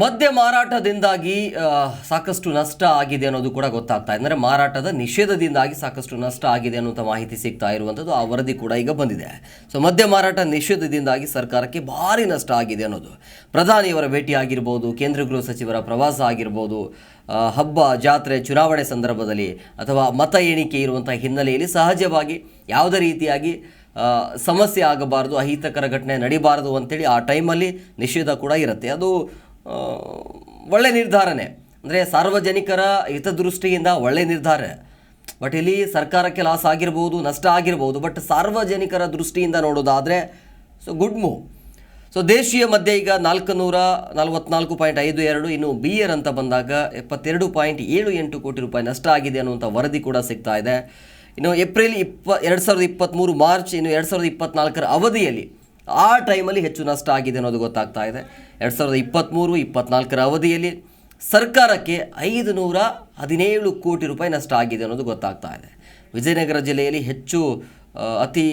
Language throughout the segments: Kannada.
ಮದ್ಯ ಮಾರಾಟದಿಂದಾಗಿ ಸಾಕಷ್ಟು ನಷ್ಟ ಆಗಿದೆ ಅನ್ನೋದು ಕೂಡ ಗೊತ್ತಾಗ್ತಾ ಅಂದರೆ ಮಾರಾಟದ ನಿಷೇಧದಿಂದಾಗಿ ಸಾಕಷ್ಟು ನಷ್ಟ ಆಗಿದೆ ಅನ್ನುವಂಥ ಮಾಹಿತಿ ಸಿಗ್ತಾ ಇರುವಂಥದ್ದು ಆ ವರದಿ ಕೂಡ ಈಗ ಬಂದಿದೆ. ಸೊ ಮದ್ಯ ಮಾರಾಟ ನಿಷೇಧದಿಂದಾಗಿ ಸರ್ಕಾರಕ್ಕೆ ಭಾರಿ ನಷ್ಟ ಆಗಿದೆ ಅನ್ನೋದು. ಪ್ರಧಾನಿಯವರ ಭೇಟಿ ಆಗಿರ್ಬೋದು ಕೇಂದ್ರ ಗೃಹ ಸಚಿವರ ಪ್ರವಾಸ ಆಗಿರ್ಬೋದು ಹಬ್ಬ, ಜಾತ್ರೆ, ಚುನಾವಣೆ ಸಂದರ್ಭದಲ್ಲಿ ಅಥವಾ ಮತ ಎಣಿಕೆ ಇರುವಂಥ ಹಿನ್ನೆಲೆಯಲ್ಲಿ ಸಹಜವಾಗಿ ಯಾವುದೇ ರೀತಿಯಾಗಿ ಸಮಸ್ಯೆ ಆಗಬಾರ್ದು, ಅಹಿತಕರ ಘಟನೆ ನಡಿಬಾರದು ಅಂತೇಳಿ ಆ ಟೈಮಲ್ಲಿ ನಿಷೇಧ ಕೂಡ ಇರುತ್ತೆ. ಅದು ಒಳ್ಳೆ ನಿರ್ಧಾರನೇ. ಅಂದರೆ ಸಾರ್ವಜನಿಕರ ಹಿತದೃಷ್ಟಿಯಿಂದ ಒಳ್ಳೆ ನಿರ್ಧಾರ. ಬಟ್ ಇಲ್ಲಿ ಸರ್ಕಾರಕ್ಕೆ ಲಾಸ್ ಆಗಿರ್ಬೋದು, ನಷ್ಟ ಆಗಿರ್ಬೋದು, ಬಟ್ ಸಾರ್ವಜನಿಕರ ದೃಷ್ಟಿಯಿಂದ ನೋಡೋದಾದರೆ ಸೊ ಗುಡ್ ಮೂವ್ ಸೊ ದೇಶೀಯ ಮಧ್ಯೆ ಈಗ ನಾಲ್ಕು ನೂರ ನಲವತ್ನಾಲ್ಕು ಪಾಯಿಂಟ್ ಐದು ಎರಡು, ಇನ್ನು ಬಿಯರ್ ಅಂತ ಬಂದಾಗ ಎಪ್ಪತ್ತೆರಡು ಪಾಯಿಂಟ್ ಏಳು ಎಂಟು ಕೋಟಿ ರೂಪಾಯಿ ನಷ್ಟ ಆಗಿದೆ ಅನ್ನುವಂಥ ವರದಿ ಕೂಡ ಸಿಗ್ತಾ ಇದೆ. ಇನ್ನು ಏಪ್ರಿಲ್ ಇಪ್ಪ, ಎರಡು ಸಾವಿರದ ಇಪ್ಪತ್ತ್ಮೂರು ಮಾರ್ಚ್, ಇನ್ನು ಎರಡು ಸಾವಿರದ ಇಪ್ಪತ್ನಾಲ್ಕರ ಅವಧಿಯಲ್ಲಿ ಆ ಟೈಮಲ್ಲಿ ಹೆಚ್ಚು ನಷ್ಟ ಆಗಿದೆ ಅನ್ನೋದು ಗೊತ್ತಾಗ್ತಾ ಇದೆ. ಎರಡು ಸಾವಿರದ ಇಪ್ಪತ್ತ್ಮೂರು ಇಪ್ಪತ್ನಾಲ್ಕರ ಅವಧಿಯಲ್ಲಿ ಸರ್ಕಾರಕ್ಕೆ ಐದು ನೂರ ಹದಿನೇಳು ಕೋಟಿ ರೂಪಾಯಿ ನಷ್ಟ ಆಗಿದೆ ಅನ್ನೋದು ಗೊತ್ತಾಗ್ತಾ ಇದೆ. ವಿಜಯನಗರ ಜಿಲ್ಲೆಯಲ್ಲಿ ಹೆಚ್ಚು ಅತಿ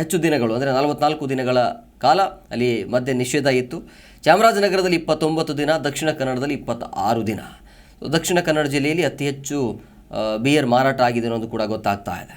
ಹೆಚ್ಚು ದಿನಗಳು, ಅಂದರೆ ನಲವತ್ನಾಲ್ಕು ದಿನಗಳ ಕಾಲ ಅಲ್ಲಿ ಮದ್ಯ ನಿಷೇಧ ಇತ್ತು. ಚಾಮರಾಜನಗರದಲ್ಲಿ ಇಪ್ಪತ್ತೊಂಬತ್ತು ದಿನ, ದಕ್ಷಿಣ ಕನ್ನಡದಲ್ಲಿ ಇಪ್ಪತ್ತಾರು ದಿನ. ದಕ್ಷಿಣ ಕನ್ನಡ ಜಿಲ್ಲೆಯಲ್ಲಿ ಅತಿ ಹೆಚ್ಚು ಬಿಯರ್ ಮಾರಾಟ ಆಗಿದೆ ಅನ್ನೋದು ಕೂಡ ಗೊತ್ತಾಗ್ತಾ ಇದೆ.